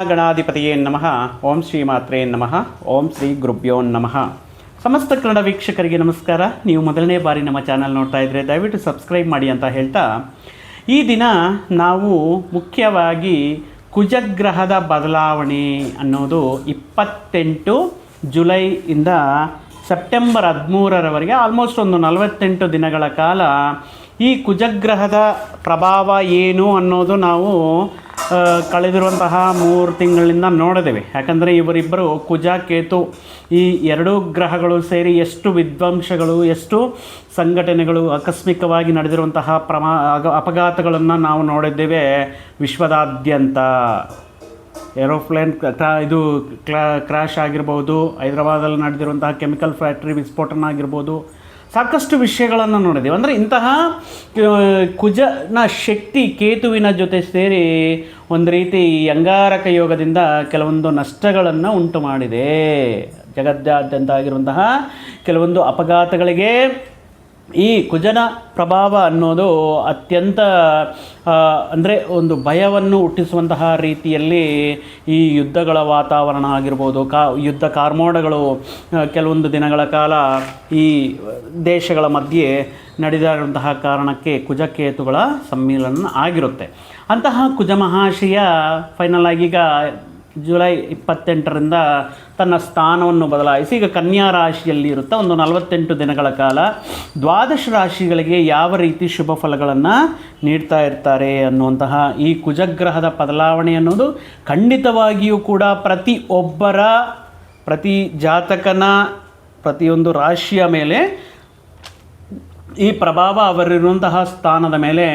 ಗಣಾಧಿಪತಿಯೇ ನಮಃ. ಓಂ ಶ್ರೀ ಮಾತ್ರೇ ನಮಃ. ಓಂ ಶ್ರೀ ಗುರುಭ್ಯೋ ನಮಃ. ಸಮಸ್ತ ಕನ್ನಡ ವೀಕ್ಷಕರಿಗೆ ನಮಸ್ಕಾರ. ನೀವು ಮೊದಲನೇ ಬಾರಿ ನಮ್ಮ ಚಾನಲ್ ನೋಡ್ತಾ ಇದ್ದರೆ ದಯವಿಟ್ಟು ಸಬ್ಸ್ಕ್ರೈಬ್ ಮಾಡಿ ಅಂತ ಹೇಳ್ತಾ, ಈ ದಿನ ನಾವು ಮುಖ್ಯವಾಗಿ ಕುಜಗ್ರಹದ ಬದಲಾವಣೆ ಅನ್ನೋದು ಇಪ್ಪತ್ತೆಂಟು ಜುಲೈಯಿಂದ ಸೆಪ್ಟೆಂಬರ್ ಹದಿಮೂರರವರೆಗೆ ಆಲ್ಮೋಸ್ಟ್ ಒಂದು ನಲವತ್ತೆಂಟು ದಿನಗಳ ಕಾಲ ಈ ಕುಜಗ್ರಹದ ಪ್ರಭಾವ ಏನು ಅನ್ನೋದು ನಾವು ಕಳೆದಿರುವಂತಹ ಮೂರು ತಿಂಗಳಿಂದ ನೋಡಿದ್ದೇವೆ ಯಾಕಂದರೆ ಇವರಿಬ್ಬರು ಕುಜ, ಕೇತು ಈ ಎರಡೂ ಗ್ರಹಗಳು ಸೇರಿ ಎಷ್ಟು ವಿಧ್ವಂಸಗಳು, ಎಷ್ಟು ಸಂಘಟನೆಗಳು ಆಕಸ್ಮಿಕವಾಗಿ ನಡೆದಿರುವಂತಹ ಪ್ರಮಾ ಅಪಘಾತಗಳನ್ನು ನಾವು ನೋಡಿದ್ದೇವೆ ವಿಶ್ವದಾದ್ಯಂತ. ಏರೋಪ್ಲೇನ್ ಇದು ಕ್ಲಾ ಆಗಿರ್ಬೋದು ಹೈದರಾಬಾದಲ್ಲಿ ನಡೆದಿರುವಂತಹ ಕೆಮಿಕಲ್ ಫ್ಯಾಕ್ಟ್ರಿ ವಿಸ್ಫೋಟನ ಆಗಿರ್ಬೋದು ಸಾಕಷ್ಟು ವಿಷಯಗಳನ್ನು ನೋಡಿದ್ದೀವಿ ಅಂದರೆ ಇಂತಹ ಕುಜನ ಶಕ್ತಿ ಕೇತುವಿನ ಜೊತೆ ಸೇರಿ ಒಂದು ರೀತಿ ಅಂಗಾರಕ ಯೋಗದಿಂದ ಕೆಲವೊಂದು ನಷ್ಟಗಳನ್ನು ಉಂಟು ಮಾಡಿದೆ. ಜಗದ್ದಾದ್ಯಂತ ಆಗಿರುವಂತಹ ಕೆಲವೊಂದು ಅಪಘಾತಗಳಿಗೆ ಈ ಕುಜನ ಪ್ರಭಾವ ಅನ್ನೋದು ಅತ್ಯಂತ ಅಂದರೆ ಒಂದು ಭಯವನ್ನು ಹುಟ್ಟಿಸುವಂತಹ ರೀತಿಯಲ್ಲಿ ಈ ಯುದ್ಧಗಳ ವಾತಾವರಣ ಆಗಿರ್ಬೋದು, ಕಾ, ಯುದ್ಧ ಕಾರ್ಮೋಡಗಳು ಕೆಲವೊಂದು ದಿನಗಳ ಕಾಲ ಈ ದೇಶಗಳ ಮಧ್ಯೆ ನಡೆದಿರುವಂತಹ ಕಾರಣಕ್ಕೆ ಕುಜಕೇತುಗಳ ಸಮ್ಮಿಲನ ಆಗಿರುತ್ತೆ. ಅಂತಹ ಕುಜ ಫೈನಲ್ ಆಗಿ ಈಗ ಜುಲೈ ಇಪ್ಪತ್ತೆಂಟರಿಂದ ತನ್ನ ಸ್ಥಾನವನ್ನು ಬದಲಾಯಿಸಿ, ಈಗ ಕನ್ಯಾ ರಾಶಿಯಲ್ಲಿ ಇರುತ್ತಾ ಒಂದು ನಲವತ್ತೆಂಟು ದಿನಗಳ ಕಾಲ ದ್ವಾದಶ ರಾಶಿಗಳಿಗೆ ಯಾವ ರೀತಿ ಶುಭ ಫಲಗಳನ್ನು ನೀಡ್ತಾ ಇರ್ತಾರೆ ಅನ್ನುವಂತಹ ಈ ಕುಜಗ್ರಹದ ಬದಲಾವಣೆ ಅನ್ನೋದು ಖಂಡಿತವಾಗಿಯೂ ಕೂಡ ಪ್ರತಿ ಒಬ್ಬರ, ಪ್ರತಿ ಜಾತಕನ, ಪ್ರತಿಯೊಂದು ರಾಶಿಯ ಮೇಲೆ ಈ ಪ್ರಭಾವ ಅವರಿರುವಂತಹ ಸ್ಥಾನದ ಮೇಲೆ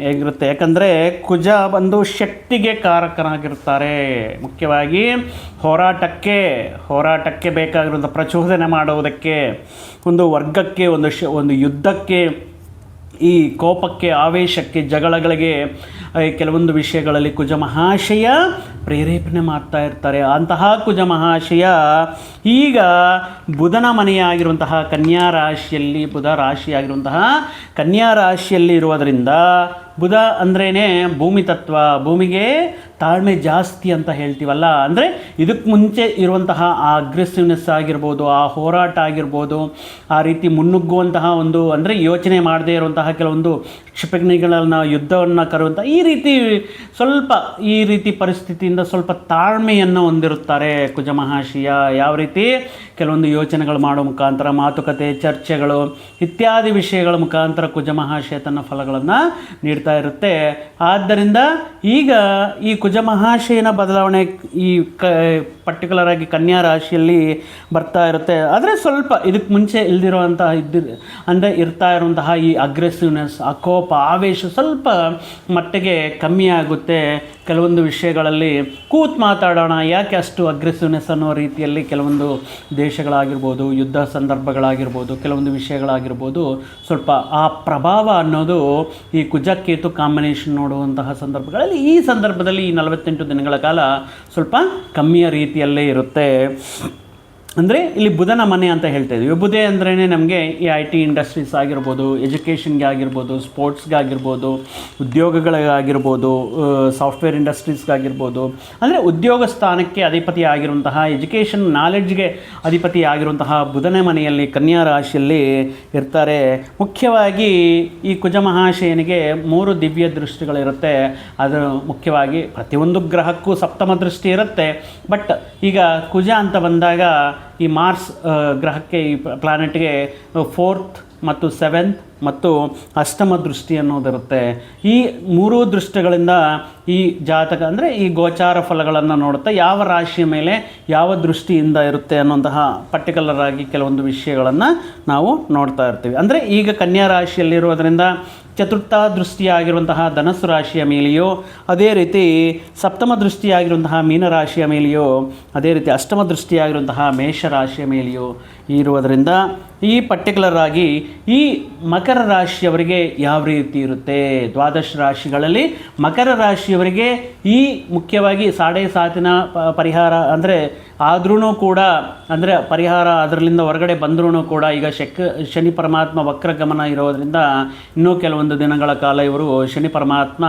ಹೇಗಿರುತ್ತೆ? ಯಾಕಂದರೆ ಕುಜ ಬಂದು ಶಕ್ತಿಗೆ ಕಾರಕನಾಗಿರ್ತಾರೆ. ಮುಖ್ಯವಾಗಿ ಹೋರಾಟಕ್ಕೆ ಹೋರಾಟಕ್ಕೆ ಬೇಕಾಗಿರುವಂಥ ಪ್ರಚೋದನೆ ಮಾಡುವುದಕ್ಕೆ, ಒಂದು ವರ್ಗಕ್ಕೆ, ಒಂದು ಶ, ಒಂದು ಯುದ್ಧಕ್ಕೆ, ಈ ಕೋಪಕ್ಕೆ, ಆವೇಶಕ್ಕೆ, ಜಗಳಗಳಿಗೆ ಕೆಲವೊಂದು ವಿಷಯಗಳಲ್ಲಿ ಕುಜ ಮಹಾಶಯ ಪ್ರೇರೇಪಣೆ ಮಾಡ್ತಾ ಇರ್ತಾರೆ. ಅಂತಹ ಕುಜ ಮಹಾಶಯ ಈಗ ಬುಧನ ಮನೆಯಾಗಿರುವಂತಹ ಕನ್ಯಾ ರಾಶಿಯಲ್ಲಿ, ಬುಧ ರಾಶಿಯಾಗಿರುವಂತಹ ಕನ್ಯಾ ರಾಶಿಯಲ್ಲಿ ಇರುವುದರಿಂದ ಬುಧ ಅಂದ್ರೇ ಭೂಮಿ ತತ್ವ, ಭೂಮಿಗೆ ತಾಳ್ಮೆ ಜಾಸ್ತಿ ಅಂತ ಹೇಳ್ತೀವಲ್ಲ, ಅಂದರೆ ಇದಕ್ಕೆ ಮುಂಚೆ ಇರುವಂತಹ ಆ ಅಗ್ರೆಸಿವ್ನೆಸ್ ಆಗಿರ್ಬೋದು, ಆ ಹೋರಾಟ ಆಗಿರ್ಬೋದು, ಆ ರೀತಿ ಮುನ್ನುಗ್ಗುವಂತಹ ಒಂದು, ಅಂದರೆ ಯೋಚನೆ ಮಾಡದೇ ಇರುವಂತಹ ಕೆಲವೊಂದು ಕ್ಷಿಪಣಿಗಳನ್ನು, ಯುದ್ಧವನ್ನು ಕರುವಂಥ ಈ ರೀತಿ ಸ್ವಲ್ಪ ಈ ರೀತಿ ಪರಿಸ್ಥಿತಿಯಿಂದ ಸ್ವಲ್ಪ ತಾಳ್ಮೆಯನ್ನು ಹೊಂದಿರುತ್ತಾರೆ ಕುಜ ಮಹಾಶಿಯ. ಯಾವ ರೀತಿ? ಕೆಲವೊಂದು ಯೋಚನೆಗಳು ಮಾಡೋ ಮುಖಾಂತರ, ಮಾತುಕತೆ, ಚರ್ಚೆಗಳು, ಇತ್ಯಾದಿ ವಿಷಯಗಳ ಮುಖಾಂತರ ಕುಜ ಮಹಾಶಯ ತನ್ನ ಫಲಗಳನ್ನು ಇರುತ್ತೆ. ಆದ್ದರಿಂದ ಈಗ ಈ ಕುಜ ಮಹಾಶಯನ ಬದಲಾವಣೆ ಈ ಕ ಪರ್ಟಿಕ್ಯುಲರ್ ಆಗಿ ಕನ್ಯಾ ರಾಶಿಯಲ್ಲಿ ಬರ್ತಾ ಇರುತ್ತೆ. ಆದರೆ ಸ್ವಲ್ಪ ಇದಕ್ಕೆ ಮುಂಚೆ ಇಲ್ದಿರುವಂತಹ ಇದ್ದಿರ ಅಂದರೆ ಇರ್ತಾ ಇರುವಂತಹ ಈ ಅಗ್ರೆಸಿವ್ನೆಸ್ ಆ ಕೋಪ ಆವೇಶ ಸ್ವಲ್ಪ ಮಟ್ಟಿಗೆ ಕಮ್ಮಿ ಆಗುತ್ತೆ. ಕೆಲವೊಂದು ವಿಷಯಗಳಲ್ಲಿ ಕೂತ್ ಮಾತಾಡೋಣ. ಯಾಕೆ ಅಷ್ಟು ಅಗ್ರೆಸಿವ್ನೆಸ್ ಅನ್ನೋ ರೀತಿಯಲ್ಲಿ ಕೆಲವೊಂದು ದೇಶಗಳಾಗಿರ್ಬೋದು, ಯುದ್ಧ ಸಂದರ್ಭಗಳಾಗಿರ್ಬೋದು, ಕೆಲವೊಂದು ವಿಷಯಗಳಾಗಿರ್ಬೋದು ಸ್ವಲ್ಪ ಆ ಪ್ರಭಾವ ಅನ್ನೋದು ಈ ಕುಜಕ್ಕೇತು ಕಾಂಬಿನೇಷನ್ ನೋಡುವಂತಹ ಸಂದರ್ಭಗಳಲ್ಲಿ ಈ ಸಂದರ್ಭದಲ್ಲಿ ಈ ನಲವತ್ತೆಂಟು ದಿನಗಳ ಕಾಲ ಸ್ವಲ್ಪ ಕಮ್ಮಿಯ ರೀತಿಯಲ್ಲೇ ಇರುತ್ತೆ. ಅಂದರೆ ಇಲ್ಲಿ ಬುಧನ ಮನೆ ಅಂತ ಹೇಳ್ತಾ ಇದ್ದೀವಿ ಬುಧೆ ಅಂದ್ರೇ ನಮಗೆ ಈ ಐ ಟಿ ಇಂಡಸ್ಟ್ರೀಸ್ ಆಗಿರ್ಬೋದು ಎಜುಕೇಷನ್ಗೆ ಆಗಿರ್ಬೋದು ಸ್ಪೋರ್ಟ್ಸ್ಗಾಗಿರ್ಬೋದು ಉದ್ಯೋಗಗಳಿಗಾಗಿರ್ಬೋದು ಸಾಫ್ಟ್ವೇರ್ ಇಂಡಸ್ಟ್ರೀಸ್ಗಾಗಿರ್ಬೋದು ಅಂದರೆ ಉದ್ಯೋಗ ಸ್ಥಾನಕ್ಕೆ ಅಧಿಪತಿ ಆಗಿರುವಂತಹ ಎಜುಕೇಷನ್ ನಾಲೆಡ್ಜ್ಗೆ ಅಧಿಪತಿ ಆಗಿರುವಂತಹ ಬುಧನ ಮನೆಯಲ್ಲಿ, ಕನ್ಯಾ ರಾಶಿಯಲ್ಲಿ ಇರ್ತಾರೆ. ಮುಖ್ಯವಾಗಿ ಈ ಕುಜ ಮಹಾಶಯನಿಗೆ ಮೂರು ದಿವ್ಯ ದೃಷ್ಟಿಗಳಿರುತ್ತೆ. ಅದು ಮುಖ್ಯವಾಗಿ ಪ್ರತಿಯೊಂದು ಗ್ರಹಕ್ಕೂ ಸಪ್ತಮ ದೃಷ್ಟಿ ಇರುತ್ತೆ. ಬಟ್ ಈಗ ಕುಜ ಅಂತ ಬಂದಾಗ ಈ ಮಾರ್ಸ್ ಗ್ರಹಕ್ಕೆ ಈ ಪ್ಲಾನೆಟ್ಗೆ ಫೋರ್ತ್ ಮತ್ತು ಸೆವೆಂತ್ ಮತ್ತು ಅಷ್ಟಮ ದೃಷ್ಟಿ ಅನ್ನೋದಿರುತ್ತೆ. ಈ ಮೂರೂ ದೃಷ್ಟಿಗಳಿಂದ ಈ ಜಾತಕ, ಅಂದರೆ ಈ ಗೋಚಾರ ಫಲಗಳನ್ನು ನೋಡುತ್ತಾ. ಯಾವ ರಾಶಿಯ ಮೇಲೆ ಯಾವ ದೃಷ್ಟಿಯಿಂದ ಇರುತ್ತೆ ಅನ್ನುವಂತಹ ಪರ್ಟಿಕ್ಯುಲರ್ ಆಗಿ ಕೆಲವೊಂದು ವಿಷಯಗಳನ್ನು ನಾವು ನೋಡ್ತಾ ಇರ್ತೀವಿ. ಅಂದರೆ ಈಗ ಕನ್ಯಾ ರಾಶಿಯಲ್ಲಿರುವುದರಿಂದ ಚತುರ್ಥ ದೃಷ್ಟಿಯಾಗಿರುವಂತಹ ಧನಸ್ಸು ರಾಶಿಯ ಮೇಲೆಯೋ, ಅದೇ ರೀತಿ ಸಪ್ತಮ ದೃಷ್ಟಿಯಾಗಿರುವಂತಹ ಮೀನರಾಶಿಯ ಮೇಲೆಯೋ, ಅದೇ ರೀತಿ ಅಷ್ಟಮ ದೃಷ್ಟಿಯಾಗಿರುವಂತಹ ಮೇಷರಾಶಿಯ ಮೇಲೆಯೋ ಇರುವುದರಿಂದ ಈ ಪರ್ಟಿಕ್ಯುಲರ್ ಆಗಿ ಈ ಮಕರ ರಾಶಿಯವರಿಗೆ ಯಾವ ರೀತಿ ಇರುತ್ತೆ? ದ್ವಾದಶ ರಾಶಿಗಳಲ್ಲಿ ಮಕರ ರಾಶಿಯವರಿಗೆ ಈ ಮುಖ್ಯವಾಗಿ ಸಾಡೆ ಸಾತಿನ ಪರಿಹಾರ ಅಂದರೆ ಆದ್ರೂ ಕೂಡ ಅಂದರೆ ಪರಿಹಾರ ಅದರಲ್ಲಿಂದ ಹೊರಗಡೆ ಬಂದ್ರೂ ಕೂಡ ಈಗ ಶಕ್, ಶನಿ ಪರಮಾತ್ಮ ವಕ್ರಗಮನ ಇರೋದರಿಂದ ಇನ್ನೂ ಕೆಲವೊಂದು ದಿನಗಳ ಕಾಲ ಇವರು ಶನಿ ಪರಮಾತ್ಮ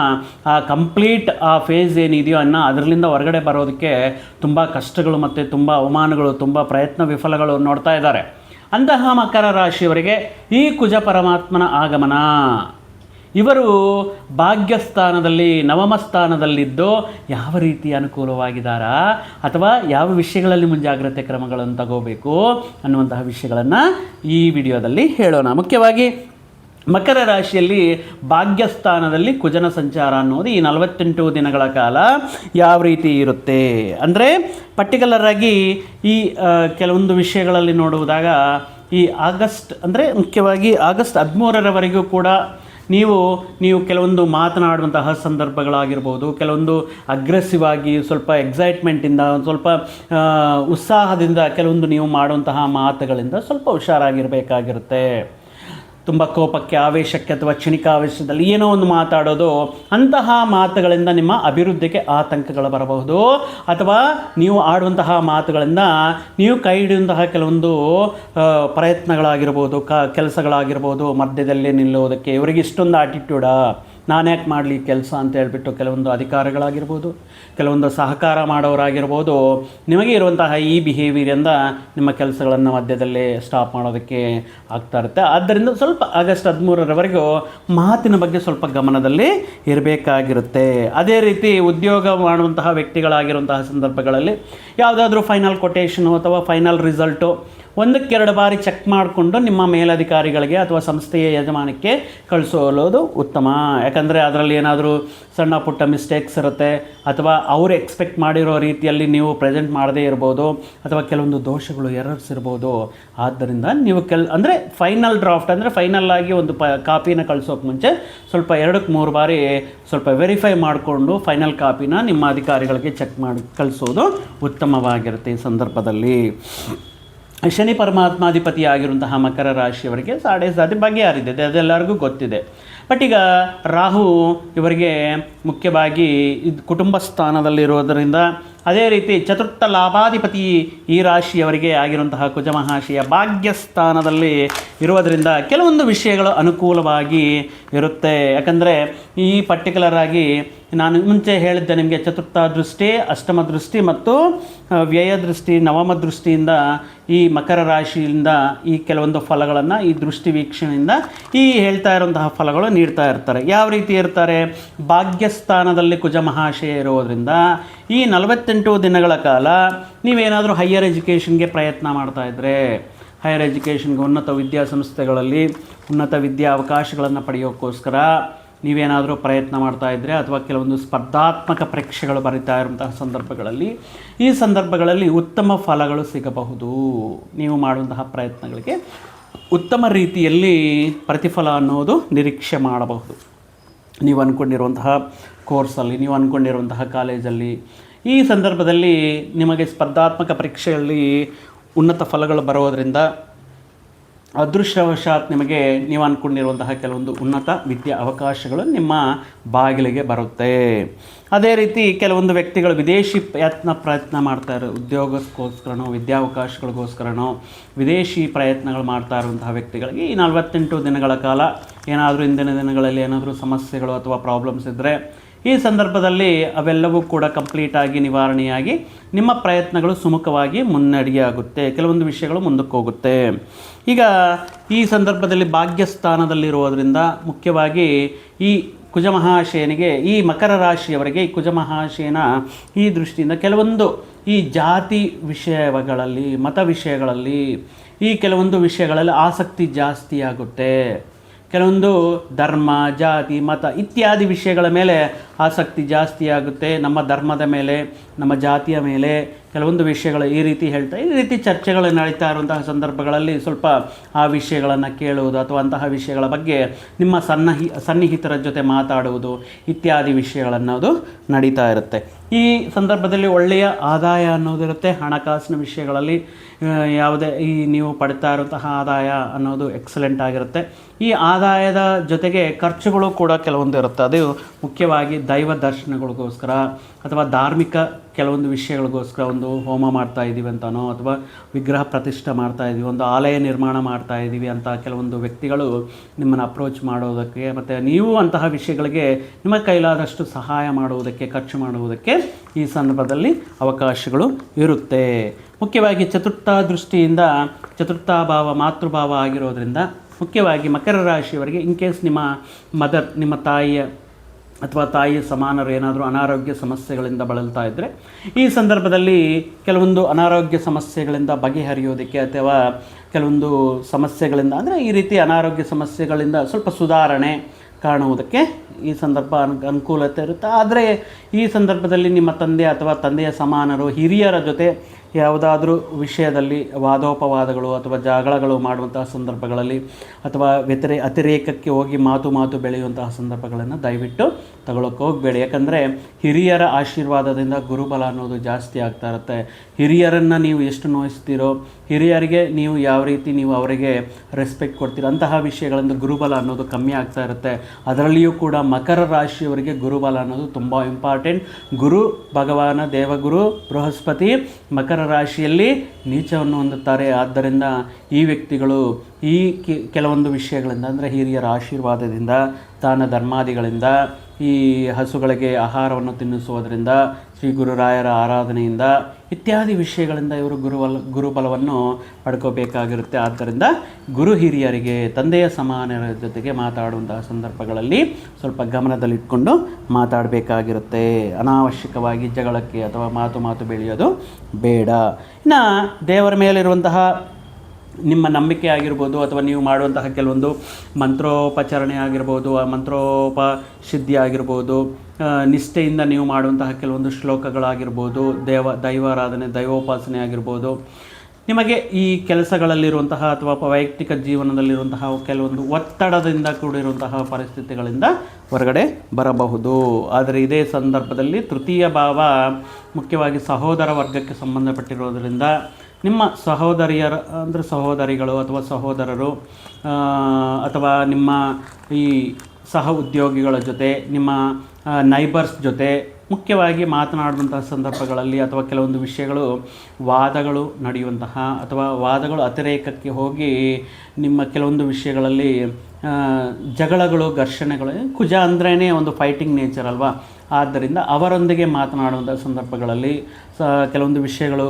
ಆ ಕಂಪ್ಲೀಟ್ ಆ ಫೇಸ್ ಏನಿದೆಯೋ ಅನ್ನ ಅದರಲ್ಲಿಂದ ಹೊರಗಡೆ ಬರೋದಕ್ಕೆ ತುಂಬ ಕಷ್ಟಗಳು ಮತ್ತು ತುಂಬ ಅವಮಾನಗಳು, ತುಂಬ ಪ್ರಯತ್ನ ವಿಫಲಗಳು ನೋಡ್ತಾ ಇದ್ದಾರೆ. ಅಂತಹ ಮಕರ ರಾಶಿಯವರಿಗೆ ಈ ಕುಜ ಪರಮಾತ್ಮನ ಆಗಮನ. ಇವರು ಭಾಗ್ಯಸ್ಥಾನದಲ್ಲಿ, ನವಮ ಸ್ಥಾನದಲ್ಲಿದ್ದು ಯಾವ ರೀತಿ ಅನುಕೂಲವಾಗಿದ್ದಾರಾ? ಅಥವಾ ಯಾವ ವಿಷಯಗಳಲ್ಲಿ ಮುಂಜಾಗ್ರತೆ ಕ್ರಮಗಳನ್ನು ತಗೋಬೇಕು ಅನ್ನುವಂತಹ ವಿಷಯಗಳನ್ನು ಈ ವಿಡಿಯೋದಲ್ಲಿ ಹೇಳೋಣ. ಮುಖ್ಯವಾಗಿ ಮಕರ ರಾಶಿಯಲ್ಲಿ ಭಾಗ್ಯಸ್ಥಾನದಲ್ಲಿ ಕುಜನ ಸಂಚಾರ ಅನ್ನೋದು ಈ ನಲವತ್ತೆಂಟು ದಿನಗಳ ಕಾಲ ಯಾವ ರೀತಿ ಇರುತ್ತೆ? ಅಂದರೆ ಪರ್ಟಿಕ್ಯುಲರ್ ಆಗಿ ಈ ಕೆಲವೊಂದು ವಿಷಯಗಳಲ್ಲಿ ನೋಡುವುದಾಗ ಈ ಆಗಸ್ಟ್, ಅಂದರೆ ಮುಖ್ಯವಾಗಿ ಆಗಸ್ಟ್ ಹದಿಮೂರರವರೆಗೂ ಕೂಡ ನೀವು ನೀವು ಕೆಲವೊಂದು ಮಾತನಾಡುವಂತಹ ಸಂದರ್ಭಗಳಾಗಿರ್ಬೋದು, ಕೆಲವೊಂದು ಅಗ್ರೆಸಿವ್ ಆಗಿ ಸ್ವಲ್ಪ ಎಕ್ಸೈಟ್ಮೆಂಟಿಂದ ಸ್ವಲ್ಪ ಉತ್ಸಾಹದಿಂದ ಕೆಲವೊಂದು ನೀವು ಮಾಡುವಂತಹ ಮಾತುಗಳಿಂದ ಸ್ವಲ್ಪ ಹುಷಾರಾಗಿರಬೇಕಾಗಿರುತ್ತೆ. ತುಂಬ ಕೋಪಕ್ಕೆ, ಆವೇಶಕ್ಕೆ ಅಥವಾ ಕ್ಷಣಿಕ ಆವೇಶದಲ್ಲಿ ಏನೋ ಒಂದು ಮಾತಾಡೋದು, ಅಂತಹ ಮಾತುಗಳಿಂದ ನಿಮ್ಮ ಅಭಿವೃದ್ಧಿಗೆ ಆತಂಕಗಳು ಬರಬಹುದು. ಅಥವಾ ನೀವು ಆಡುವಂತಹ ಮಾತುಗಳಿಂದ ನೀವು ಕೈ ಹಿಡಿಯುವಂತಹ ಕೆಲವೊಂದು ಪ್ರಯತ್ನಗಳಾಗಿರ್ಬೋದು, ಕ, ಕೆಲಸಗಳಾಗಿರ್ಬೋದು, ಮಧ್ಯದಲ್ಲೇ ನಿಲ್ಲುವುದಕ್ಕೆ, ಇವರಿಗೆ ಇಷ್ಟೊಂದು ಆಟಿಟ್ಯೂಡಾ ನಾನು ಯಾಕೆ ಮಾಡಲಿ ಕೆಲಸ ಅಂತ ಹೇಳಿಬಿಟ್ಟು ಕೆಲವೊಂದು ಅಧಿಕಾರಿಗಳಾಗಿರ್ಬೋದು, ಕೆಲವೊಂದು ಸಹಕಾರ ಮಾಡೋರಾಗಿರ್ಬೋದು ನಿಮಗೆ ಇರುವಂತಹ ಈ ಬಿಹೇವಿಯರಿಂದ ನಿಮ್ಮ ಕೆಲಸಗಳನ್ನು ಮಧ್ಯದಲ್ಲಿ ಸ್ಟಾಪ್ ಮಾಡೋದಕ್ಕೆ ಆಗ್ತಾ ಇರುತ್ತೆ. ಆದ್ದರಿಂದ ಸ್ವಲ್ಪ ಆಗಸ್ಟ್ ಹದಿಮೂರರವರೆಗೂ ಮಾತಿನ ಬಗ್ಗೆ ಸ್ವಲ್ಪ ಗಮನದಲ್ಲಿ ಇರಬೇಕಾಗಿರುತ್ತೆ. ಅದೇ ರೀತಿ ಉದ್ಯೋಗ ಮಾಡುವಂತಹ ವ್ಯಕ್ತಿಗಳಾಗಿರುವಂತಹ ಸಂದರ್ಭಗಳಲ್ಲಿ ಯಾವುದಾದ್ರೂ ಫೈನಲ್ ಕೊಟೇಶನು ಅಥವಾ ಫೈನಲ್ ರಿಸಲ್ಟು ಒಂದಕ್ಕೆರಡು ಬಾರಿ ಚೆಕ್ ಮಾಡಿಕೊಂಡು ನಿಮ್ಮ ಮೇಲಧಿಕಾರಿಗಳಿಗೆ ಅಥವಾ ಸಂಸ್ಥೆಯ ಯಜಮಾನಕ್ಕೆ ಕಳಿಸೋದು ಉತ್ತಮ. ಯಾಕಂದರೆ ಅದರಲ್ಲಿ ಏನಾದರೂ ಸಣ್ಣ ಪುಟ್ಟ ಮಿಸ್ಟೇಕ್ಸ್ ಇರುತ್ತೆ, ಅಥವಾ ಅವರು ಎಕ್ಸ್ಪೆಕ್ಟ್ ಮಾಡಿರೋ ರೀತಿಯಲ್ಲಿ ನೀವು ಪ್ರೆಸೆಂಟ್ ಮಾಡದೇ ಇರ್ಬೋದು, ಅಥವಾ ಕೆಲವೊಂದು ದೋಷಗಳು ಎರರ್ಸ್ ಇರ್ಬೋದು. ಆದ್ದರಿಂದ ನೀವು ಕೆಲ್, ಅಂದರೆ ಫೈನಲ್ ಡ್ರಾಫ್ಟ್ ಅಂದರೆ ಫೈನಲ್ ಆಗಿ ಒಂದು ಪ ಕಾಪಿನ ಕಳಿಸೋಕೆ ಮುಂಚೆ ಸ್ವಲ್ಪ ಎರಡಕ್ಕೆ ಮೂರು ಬಾರಿ ಸ್ವಲ್ಪ ವೆರಿಫೈ ಮಾಡಿಕೊಂಡು ಫೈನಲ್ ಕಾಪಿನ ನಿಮ್ಮ ಅಧಿಕಾರಿಗಳಿಗೆ ಚೆಕ್ ಮಾಡಿ, ಕಳಿಸೋದು ಉತ್ತಮವಾಗಿರುತ್ತೆ ಈ ಸಂದರ್ಭದಲ್ಲಿ. ಶನಿ ಪರಮಾತ್ಮಾಧಿಪತಿಯಾಗಿರುವಂತಹ ಮಕರ ರಾಶಿಯವರಿಗೆ ಸಾಡೆ ಸಾತಿ ಬಗೆಹರಿದಿದೆ. ಅದೆಲ್ಲರಿಗೂ ಗೊತ್ತಿದೆ. ಬಟ್ ಈಗ ರಾಹು ಇವರಿಗೆ ಮುಖ್ಯವಾಗಿ ಇದು ಕುಟುಂಬ ಸ್ಥಾನದಲ್ಲಿರೋದರಿಂದ ಅದೇ ರೀತಿ ಚತುರ್ಥ ಲಾಭಾಧಿಪತಿ ಈ ರಾಶಿಯವರಿಗೆ ಆಗಿರುವಂತಹ ಭಾಗ್ಯ ಭಾಗ್ಯಸ್ಥಾನದಲ್ಲಿ ಇರುವುದರಿಂದ ಕೆಲವೊಂದು ವಿಷಯಗಳು ಅನುಕೂಲವಾಗಿ ಇರುತ್ತೆ. ಯಾಕಂದರೆ ಈ ಪರ್ಟಿಕ್ಯುಲರ್ ಆಗಿ ನಾನು ಮುಂಚೆ ಹೇಳಿದ್ದೆ ನಿಮಗೆ ಚತುರ್ಥ ದೃಷ್ಟಿ, ಅಷ್ಟಮ ದೃಷ್ಟಿ ಮತ್ತು ವ್ಯಯ ದೃಷ್ಟಿ, ನವಮ ದೃಷ್ಟಿಯಿಂದ ಈ ಮಕರ ರಾಶಿಯಿಂದ ಈ ಕೆಲವೊಂದು ಫಲಗಳನ್ನು ಈ ದೃಷ್ಟಿ ವೀಕ್ಷಣೆಯಿಂದ ಈ ಹೇಳ್ತಾ ಇರುವಂತಹ ಫಲಗಳು ನೀಡ್ತಾ ಇರ್ತಾರೆ. ಯಾವ ರೀತಿ ಇರ್ತಾರೆ? ಭಾಗ್ಯಸ್ಥಾನದಲ್ಲಿ ಕುಜ ಮಹಾಶಯ ಇರೋದರಿಂದ ಈ ನಲವತ್ತೆಂಟು ದಿನಗಳ ಕಾಲ ನೀವೇನಾದರೂ ಹೈಯರ್ ಎಜುಕೇಷನ್ಗೆ ಪ್ರಯತ್ನ ಮಾಡ್ತಾ ಇದ್ದರೆ ಹೈಯರ್ ಎಜುಕೇಷನ್ಗೆ ಉನ್ನತ ವಿದ್ಯಾಸಂಸ್ಥೆಗಳಲ್ಲಿ ಉನ್ನತ ವಿದ್ಯಾ ಅವಕಾಶಗಳನ್ನು ಪಡೆಯೋಕ್ಕೋಸ್ಕರ ನೀವೇನಾದರೂ ಪ್ರಯತ್ನ ಮಾಡ್ತಾ ಇದ್ದರೆ ಅಥವಾ ಕೆಲವೊಂದು ಸ್ಪರ್ಧಾತ್ಮಕ ಪರೀಕ್ಷೆಗಳು ಬರೀತಾ ಇರುವಂತಹ ಸಂದರ್ಭಗಳಲ್ಲಿ, ಈ ಸಂದರ್ಭಗಳಲ್ಲಿ ಉತ್ತಮ ಫಲಗಳು ಸಿಗಬಹುದು. ನೀವು ಮಾಡುವಂತಹ ಪ್ರಯತ್ನಗಳಿಗೆ ಉತ್ತಮ ರೀತಿಯಲ್ಲಿ ಪ್ರತಿಫಲ ಅನ್ನೋದು ನಿರೀಕ್ಷೆ ಮಾಡಬಹುದು. ನೀವು ಅಂದ್ಕೊಂಡಿರುವಂತಹ ಕೋರ್ಸಲ್ಲಿ, ನೀವು ಅಂದ್ಕೊಂಡಿರುವಂತಹ ಕಾಲೇಜಲ್ಲಿ, ಈ ಸಂದರ್ಭದಲ್ಲಿ ನಿಮಗೆ ಸ್ಪರ್ಧಾತ್ಮಕ ಪರೀಕ್ಷೆಯಲ್ಲಿ ಉನ್ನತ ಫಲಗಳು ಬರೋದರಿಂದ ಅದೃಷ್ಟವಶಾತ್ ನಿಮಗೆ ನೀವು ಅಂದ್ಕೊಂಡಿರುವಂತಹ ಕೆಲವೊಂದು ಉನ್ನತ ವಿದ್ಯಾ ಅವಕಾಶಗಳು ನಿಮ್ಮ ಬಾಗಿಲಿಗೆ ಬರುತ್ತೆ. ಅದೇ ರೀತಿ ಕೆಲವೊಂದು ವ್ಯಕ್ತಿಗಳು ವಿದೇಶಿ ಪ್ರಯತ್ನ ಪ್ರಯತ್ನ ಮಾಡ್ತಾರೆ ಉದ್ಯೋಗಕ್ಕೋಸ್ಕರನೋ, ವಿದ್ಯಾವಕಾಶಗಳಿಗೋಸ್ಕರನೋ, ವಿದೇಶಿ ಪ್ರಯತ್ನಗಳು ಮಾಡ್ತಾ ಇರುವಂತಹ ವ್ಯಕ್ತಿಗಳಿಗೆ ಈ ನಲವತ್ತೆಂಟು ದಿನಗಳ ಕಾಲ ಏನಾದರೂ ಇಂದಿನ ದಿನಗಳಲ್ಲಿ ಏನಾದರೂ ಸಮಸ್ಯೆಗಳು ಅಥವಾ ಪ್ರಾಬ್ಲಮ್ಸ್ ಇದ್ದರೆ ಈ ಸಂದರ್ಭದಲ್ಲಿ ಅವೆಲ್ಲವೂ ಕೂಡ ಕಂಪ್ಲೀಟಾಗಿ ನಿವಾರಣೆಯಾಗಿ ನಿಮ್ಮ ಪ್ರಯತ್ನಗಳು ಸುಮುಖವಾಗಿ ಮುನ್ನಡೆಯಾಗುತ್ತೆ. ಕೆಲವೊಂದು ವಿಷಯಗಳು ಮುಂದಕ್ಕೆ ಹೋಗುತ್ತೆ. ಈಗ ಈ ಸಂದರ್ಭದಲ್ಲಿ ಭಾಗ್ಯಸ್ಥಾನದಲ್ಲಿರುವುದರಿಂದ ಮುಖ್ಯವಾಗಿ ಈ ಕುಜಮಹಾಶಯನಿಗೆ, ಈ ಮಕರ ರಾಶಿಯವರಿಗೆ ಈ ಕುಜಮಹಾಶಯನ ಈ ದೃಷ್ಟಿಯಿಂದ ಕೆಲವೊಂದು ಈ ಜಾತಿ ವಿಷಯಗಳಲ್ಲಿ, ಮತ ವಿಷಯಗಳಲ್ಲಿ ಈ ಕೆಲವೊಂದು ವಿಷಯಗಳಲ್ಲಿ ಆಸಕ್ತಿ ಜಾಸ್ತಿ ಆಗುತ್ತೆ ಕೆಲವೊಂದು ಧರ್ಮ ಜಾತಿ ಮತ ಇತ್ಯಾದಿ ವಿಷಯಗಳ ಮೇಲೆ ಆಸಕ್ತಿ ಜಾಸ್ತಿ ಆಗುತ್ತೆ ನಮ್ಮ ಧರ್ಮದ ಮೇಲೆ. ನಮ್ಮ ಜಾತಿಯ ಮೇಲೆ ಕೆಲವೊಂದು ವಿಷಯಗಳು ಈ ರೀತಿ ಹೇಳ್ತಾ, ಈ ರೀತಿ ಚರ್ಚೆಗಳು ನಡೀತಾ ಇರುವಂತಹ ಸಂದರ್ಭಗಳಲ್ಲಿ ಸ್ವಲ್ಪ ಆ ವಿಷಯಗಳನ್ನು ಕೇಳುವುದು ಅಥವಾ ಅಂತಹ ವಿಷಯಗಳ ಬಗ್ಗೆ ನಿಮ್ಮ ಸನ್ನಹಿ, ಸನ್ನಿಹಿತರ ಜೊತೆ ಮಾತಾಡುವುದು ಇತ್ಯಾದಿ ವಿಷಯಗಳನ್ನೋದು ನಡೀತಾ ಇರುತ್ತೆ. ಈ ಸಂದರ್ಭದಲ್ಲಿ ಒಳ್ಳೆಯ ಆದಾಯ ಅನ್ನೋದಿರುತ್ತೆ. ಹಣಕಾಸಿನ ವಿಷಯಗಳಲ್ಲಿ ಯಾವುದೇ ಈ ನೀವು ಪಡಿತಾ ಇರುವಂತಹ ಆದಾಯ ಅನ್ನೋದು ಎಕ್ಸಲೆಂಟ್ ಆಗಿರುತ್ತೆ. ಈ ಆದಾಯದ ಜೊತೆಗೆ ಖರ್ಚುಗಳು ಕೂಡ ಕೆಲವೊಂದು ಇರುತ್ತೆ. ಅದು ಮುಖ್ಯವಾಗಿ ದೈವ ದರ್ಶನಗಳಿಗೋಸ್ಕರ ಅಥವಾ ಧಾರ್ಮಿಕ ಕೆಲವೊಂದು ವಿಷಯಗಳಿಗೋಸ್ಕರ ಒಂದು ಹೋಮ ಮಾಡ್ತಾ ಇದ್ದೀವಿ ಅಂತನೋ, ಅಥವಾ ವಿಗ್ರಹ ಪ್ರತಿಷ್ಠೆ ಮಾಡ್ತಾ ಇದ್ದೀವಿ ಒಂದು ಆಲಯ ನಿರ್ಮಾಣ ಮಾಡ್ತಾ ಇದ್ದೀವಿ ಅಂತ ಕೆಲವೊಂದು ವ್ಯಕ್ತಿಗಳು ನಿಮ್ಮನ್ನು ಅಪ್ರೋಚ್ ಮಾಡೋದಕ್ಕೆ ಮತ್ತು ನೀವು ಅಂತಹ ವಿಷಯಗಳಿಗೆ ನಿಮ್ಮ ಕೈಲಾದಷ್ಟು ಸಹಾಯ ಮಾಡುವುದಕ್ಕೆ, ಖರ್ಚು ಮಾಡುವುದಕ್ಕೆ ಈ ಸಂದರ್ಭದಲ್ಲಿ ಅವಕಾಶಗಳು ಇರುತ್ತೆ. ಮುಖ್ಯವಾಗಿ ಚತುರ್ಥ ದೃಷ್ಟಿಯಿಂದ ಚತುರ್ಥ ಭಾವ, ಮಾತೃಭಾವ ಆಗಿರೋದ್ರಿಂದ ಮುಖ್ಯವಾಗಿ ಮಕರ ರಾಶಿಯವರಿಗೆ ಇನ್ ಕೇಸ್ ನಿಮ್ಮ ಮದರ್ ನಿಮ್ಮ ತಾಯಿಯ ಅಥವಾ ತಾಯಿ ಸಮಾನರು ಏನಾದರೂ ಅನಾರೋಗ್ಯ ಸಮಸ್ಯೆಗಳಿಂದ ಬಳಲ್ತಾ ಇದ್ದರೆ ಈ ಸಂದರ್ಭದಲ್ಲಿ ಕೆಲವೊಂದು ಅನಾರೋಗ್ಯ ಸಮಸ್ಯೆಗಳಿಂದ ಬಗೆಹರಿಯೋದಕ್ಕೆ ಅಥವಾ ಕೆಲವೊಂದು ಸಮಸ್ಯೆಗಳಿಂದ, ಅಂದರೆ ಈ ರೀತಿ ಅನಾರೋಗ್ಯ ಸಮಸ್ಯೆಗಳಿಂದ ಸ್ವಲ್ಪ ಸುಧಾರಣೆ ಕಾಣುವುದಕ್ಕೆ ಈ ಸಂದರ್ಭ ಅನ್, ಅನುಕೂಲತೆ ಇರುತ್ತೆ. ಆದರೆ ಈ ಸಂದರ್ಭದಲ್ಲಿ ನಿಮ್ಮ ತಂದೆ ಅಥವಾ ತಂದೆಯ ಸಮಾನರು ಹಿರಿಯರ ಜೊತೆ ಯಾವುದಾದ್ರೂ ವಿಷಯದಲ್ಲಿ ವಾದೋಪವಾದಗಳು ಅಥವಾ ಜಗಳಗಳು ಮಾಡುವಂತಹ ಸಂದರ್ಭಗಳಲ್ಲಿ ಅಥವಾ ವ್ಯತಿರೇ, ಅತಿರೇಕಕ್ಕೆ ಹೋಗಿ ಮಾತು ಮಾತು ಬೆಳೆಯುವಂತಹ ಸಂದರ್ಭಗಳನ್ನು ದಯವಿಟ್ಟು ತಗೊಳಕ್ಕೆ ಹೋಗಬೇಡಿ. ಯಾಕಂದರೆ ಹಿರಿಯರ ಆಶೀರ್ವಾದದಿಂದ ಗುರುಬಲ ಅನ್ನೋದು ಜಾಸ್ತಿ ಆಗ್ತಾ ಇರುತ್ತೆ. ಹಿರಿಯರನ್ನು ನೀವು ಎಷ್ಟು ನೋಯಿಸ್ತೀರೋ, ಹಿರಿಯರಿಗೆ ನೀವು ಯಾವ ರೀತಿ ನೀವು ಅವರಿಗೆ ರೆಸ್ಪೆಕ್ಟ್ ಕೊಡ್ತೀರೋ, ಅಂತಹ ವಿಷಯಗಳಿಂದ ಗುರುಬಲ ಅನ್ನೋದು ಕಮ್ಮಿ ಆಗ್ತಾ ಇರುತ್ತೆ. ಅದರಲ್ಲಿಯೂ ಕೂಡ ಮಕರ ರಾಶಿಯವರಿಗೆ ಗುರುಬಲ ಅನ್ನೋದು ತುಂಬ ಇಂಪಾರ್ಟೆಂಟ್ ಗುರು ಭಗವಾನ, ದೇವಗುರು, ಬೃಹಸ್ಪತಿ ಮಕರ ರಾಶಿಯಲ್ಲಿ ನೀಚವನ್ನು ಹೊಂದುತ್ತಾರೆ. ಆದ್ದರಿಂದ ಈ ವ್ಯಕ್ತಿಗಳು ಈ ಕೆಲವೊಂದು ವಿಷಯಗಳಿಂದ, ಅಂದರೆ ಹಿರಿಯರ ಆಶೀರ್ವಾದದಿಂದ, ದಾನ ಧರ್ಮಾದಿಗಳಿಂದ ಈ ಹಸುಗಳಿಗೆ ಆಹಾರವನ್ನು ತಿನ್ನಿಸುವುದರಿಂದ ಶ್ರೀ ಗುರುರಾಯರ ಆರಾಧನೆಯಿಂದ ಇತ್ಯಾದಿ ವಿಷಯಗಳಿಂದ ಇವರು ಗುರುಬಲ ಗುರುಬಲವನ್ನು ಪಡ್ಕೋಬೇಕಾಗಿರುತ್ತೆ. ಆದ್ದರಿಂದ ಗುರು ಹಿರಿಯರಿಗೆ, ತಂದೆಯ ಸಮಾನರ ಜೊತೆಗೆ ಮಾತಾಡುವಂತಹ ಸಂದರ್ಭಗಳಲ್ಲಿ ಸ್ವಲ್ಪ ಗಮನದಲ್ಲಿಟ್ಕೊಂಡು ಮಾತಾಡಬೇಕಾಗಿರುತ್ತೆ. ಅನಾವಶ್ಯಕವಾಗಿ ಜಗಳಕ್ಕೆ ಅಥವಾ ಮಾತು ಮಾತು ಬೆಳೆಯೋದು ಬೇಡ. ಇನ್ನು ದೇವರ ಮೇಲಿರುವಂತಹ ನಿಮ್ಮ ನಂಬಿಕೆ ಆಗಿರ್ಬೋದು ಅಥವಾ ನೀವು ಮಾಡುವಂತಹ ಕೆಲವೊಂದು ಮಂತ್ರೋಪಚರಣೆ ಆಗಿರ್ಬೋದು, ಆ ಮಂತ್ರೋಪ ಸಿದ್ಧಿ ಆಗಿರ್ಬೋದು ನಿಷ್ಠೆಯಿಂದ ನೀವು ಮಾಡುವಂತಹ ಕೆಲವೊಂದು ಶ್ಲೋಕಗಳಾಗಿರ್ಬೋದು, ದೇವ ದೈವಾರಾಧನೆ ದೈವೋಪಾಸನೆ ಆಗಿರ್ಬೋದು. ನಿಮಗೆ ಈ ಕೆಲಸಗಳಲ್ಲಿರುವಂತಹ ಅಥವಾ ವೈಯಕ್ತಿಕ ಜೀವನದಲ್ಲಿರುವಂತಹ ಕೆಲವೊಂದು ಒತ್ತಡದಿಂದ ಕೂಡಿರುವಂತಹ ಪರಿಸ್ಥಿತಿಗಳಿಂದ ಹೊರಗಡೆ ಬರಬಹುದು. ಆದರೆ ಇದೇ ಸಂದರ್ಭದಲ್ಲಿ ತೃತೀಯ ಭಾವ ಮುಖ್ಯವಾಗಿ ಸಹೋದರ ವರ್ಗಕ್ಕೆ ಸಂಬಂಧಪಟ್ಟಿರೋದರಿಂದ ನಿಮ್ಮ ಸಹೋದರಿಯರ, ಅಂದರೆ ಸಹೋದರಿಗಳು ಅಥವಾ ಸಹೋದರರು ಅಥವಾ ನಿಮ್ಮ ಈ ಸಹ ಉದ್ಯೋಗಿಗಳ ಜೊತೆ, ನಿಮ್ಮ ನೈಬರ್ಸ್ ಜೊತೆ ಮುಖ್ಯವಾಗಿ ಮಾತನಾಡುವಂತಹ ಸಂದರ್ಭಗಳಲ್ಲಿ ಅಥವಾ ಕೆಲವೊಂದು ವಿಷಯಗಳು ವಾದಗಳು ನಡೆಯುವಂತಹ ಅಥವಾ ವಾದಗಳು ಅತಿರೇಕಕ್ಕೆ ಹೋಗಿ ನಿಮ್ಮ ಕೆಲವೊಂದು ವಿಷಯಗಳಲ್ಲಿ ಜಗಳಗಳು, ಘರ್ಷಣೆಗಳು, ಕುಜ ಅಂದ್ರೇ ಒಂದು ಫೈಟಿಂಗ್ ನೇಚರ್ ಅಲ್ವಾ? ಆದ್ದರಿಂದ ಅವರೊಂದಿಗೆ ಮಾತನಾಡುವಂಥ ಸಂದರ್ಭಗಳಲ್ಲಿ, ಸ, ಕೆಲವೊಂದು ವಿಷಯಗಳು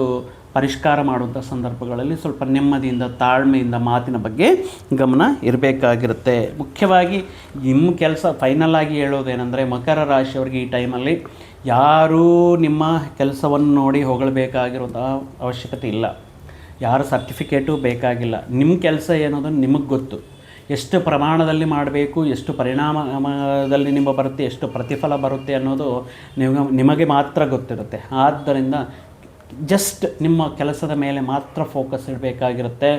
ಪರಿಷ್ಕಾರ ಮಾಡುವಂಥ ಸಂದರ್ಭಗಳಲ್ಲಿ ಸ್ವಲ್ಪ ನೆಮ್ಮದಿಯಿಂದ, ತಾಳ್ಮೆಯಿಂದ ಮಾತಿನ ಬಗ್ಗೆ ಗಮನ ಇರಬೇಕಾಗಿರುತ್ತೆ. ಮುಖ್ಯವಾಗಿ ನಿಮ್ಮ ಕೆಲಸ ಫೈನಲ್ ಆಗಿ ಹೇಳೋದೇನೆಂದರೆ ಮಕರ ರಾಶಿಯವರಿಗೆ ಈ ಟೈಮಲ್ಲಿ ಯಾರೂ ನಿಮ್ಮ ಕೆಲಸವನ್ನು ನೋಡಿ ಹೊಗಳಬೇಕಾಗಿರುವಂತಹ ಅವಶ್ಯಕತೆ ಇಲ್ಲ. ಯಾರ ಸರ್ಟಿಫಿಕೇಟು ಬೇಕಾಗಿಲ್ಲ. ನಿಮ್ಮ ಕೆಲಸ ಏನೋದು ನಿಮಗೆ ಗೊತ್ತು. ಎಷ್ಟು ಪ್ರಮಾಣದಲ್ಲಿ ಮಾಡಬೇಕು, ಎಷ್ಟು ಪರಿಣಾಮದಲ್ಲಿ ನಿಮ್ಮ ಬರುತ್ತೆ, ಎಷ್ಟು ಪ್ರತಿಫಲ ಬರುತ್ತೆ ಅನ್ನೋದು ನಿಮಗೆ ನಿಮಗೆ ಮಾತ್ರ ಗೊತ್ತಿರುತ್ತೆ. ಆದ್ದರಿಂದ ಜಸ್ಟ್ ನಿಮ್ಮ ಕೆಲಸದ ಮೇಲೆ ಮಾತ್ರ ಫೋಕಸ್ ಇಡಬೇಕಾಗಿರುತ್ತೆ.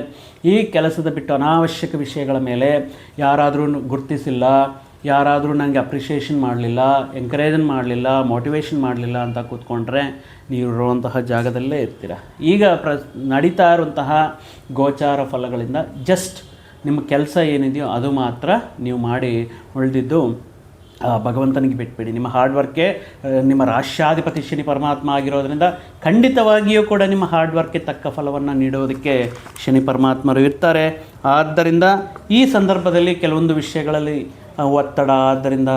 ಈ ಕೆಲಸದ ಬಿಟ್ಟು ಅನಾವಶ್ಯಕ ವಿಷಯಗಳ ಮೇಲೆ ಯಾರಾದರೂ ಗುರುತಿಸಿಲ್ಲ, ಯಾರಾದರೂ ನನಗೆ ಅಪ್ರಿಷಿಯೇಷನ್ ಮಾಡಲಿಲ್ಲ ಎಂಕರೇಜನ್ ಮಾಡಲಿಲ್ಲ ಮೋಟಿವೇಶನ್ ಮಾಡಲಿಲ್ಲ ಅಂತ ಕೂತ್ಕೊಂಡ್ರೆ ನೀವು ಇರುವಂತಹ ಜಾಗದಲ್ಲೇ ಇರ್ತೀರ. ಈಗ ಪ್ರ, ನಡೀತಾ ಇರುವಂತಹ ಗೋಚಾರ ಫಲಗಳಿಂದ ಜಸ್ಟ್ ನಿಮ್ಮ ಕೆಲಸ ಏನಿದೆಯೋ ಅದು ಮಾತ್ರ ನೀವು ಮಾಡಿ ಉಳಿದಿದ್ದು ಭಗವಂತನಿಗೆ ಬಿಟ್ಬಿಡಿ. ನಿಮ್ಮ ಹಾರ್ಡ್ ವರ್ಕ್ಗೆ ನಿಮ್ಮ ರಾಷ್ಟ್ರಾಧಿಪತಿ ಶನಿ ಪರಮಾತ್ಮ ಆಗಿರೋದರಿಂದ ಖಂಡಿತವಾಗಿಯೂ ಕೂಡ ನಿಮ್ಮ ಹಾರ್ಡ್ ವರ್ಕ್ಗೆ ತಕ್ಕ ಫಲವನ್ನು ನೀಡೋದಕ್ಕೆ ಶನಿ ಪರಮಾತ್ಮರು ಇರ್ತಾರೆ. ಆದ್ದರಿಂದ ಈ ಸಂದರ್ಭದಲ್ಲಿ ಕೆಲವೊಂದು ವಿಷಯಗಳಲ್ಲಿ ಒತ್ತಡ, ಆದ್ದರಿಂದ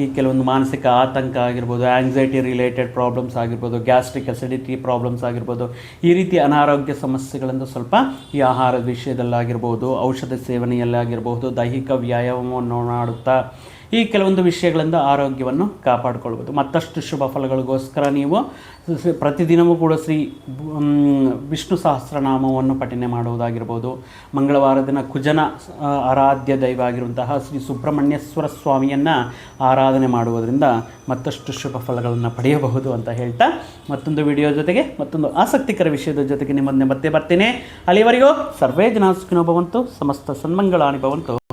ಈ ಕೆಲವೊಂದು ಮಾನಸಿಕ ಆತಂಕ ಆಗಿರ್ಬೋದು ಆ್ಯಂಗ್ಸೈಟಿ ರಿಲೇಟೆಡ್ ಪ್ರಾಬ್ಲಮ್ಸ್ ಆಗಿರ್ಬೋದು ಗ್ಯಾಸ್ಟ್ರಿಕ್ ಅಸಿಡಿಟಿ ಪ್ರಾಬ್ಲಮ್ಸ್ ಆಗಿರ್ಬೋದು, ಈ ರೀತಿ ಅನಾರೋಗ್ಯ ಸಮಸ್ಯೆಗಳಿಂದ ಸ್ವಲ್ಪ ಈ ಆಹಾರದ ವಿಷಯದಲ್ಲಾಗಿರ್ಬೋದು, ಔಷಧ ಸೇವನೆಯಲ್ಲಾಗಿರ್ಬೋದು, ದೈಹಿಕ ವ್ಯಾಯಾಮವನ್ನು ಮಾಡುತ್ತಾ ಈ ಕೆಲವೊಂದು ವಿಷಯಗಳಿಂದ ಆರೋಗ್ಯವನ್ನು ಕಾಪಾಡಿಕೊಳ್ಬೋದು. ಮತ್ತಷ್ಟು ಶುಭ ಫಲಗಳಿಗೋಸ್ಕರ ನೀವು ಪ್ರತಿದಿನವೂ ಕೂಡ ಶ್ರೀ ವಿಷ್ಣು ಸಹಸ್ರನಾಮವನ್ನು ಪಠನೆ ಮಾಡುವುದಾಗಿರ್ಬೋದು. ಮಂಗಳವಾರ ದಿನ ಕುಜನ ಆರಾಧ್ಯ ದೈವ ಆಗಿರುವಂತಹ ಶ್ರೀ ಸುಬ್ರಹ್ಮಣ್ಯೇಶ್ವರ ಸ್ವಾಮಿಯನ್ನು ಆರಾಧನೆ ಮಾಡುವುದರಿಂದ ಮತ್ತಷ್ಟು ಶುಭ ಫಲಗಳನ್ನು ಪಡೆಯಬಹುದು ಅಂತ ಹೇಳ್ತಾ ಮತ್ತೊಂದು ವಿಡಿಯೋ ಜೊತೆಗೆ, ಮತ್ತೊಂದು ಆಸಕ್ತಿಕರ ವಿಷಯದ ಜೊತೆಗೆ ನಿಮ್ಮನ್ನೇ ಮತ್ತೆ ಬರ್ತೇನೆ. ಅಲ್ಲಿವರೆಗೂ ಸರ್ವೇ ಜನ ಸುಖಿನೋ ಭವಂತು, ಸಮಸ್ತ ಸನ್ಮಂಗಳಾನಿ ಭವಂತು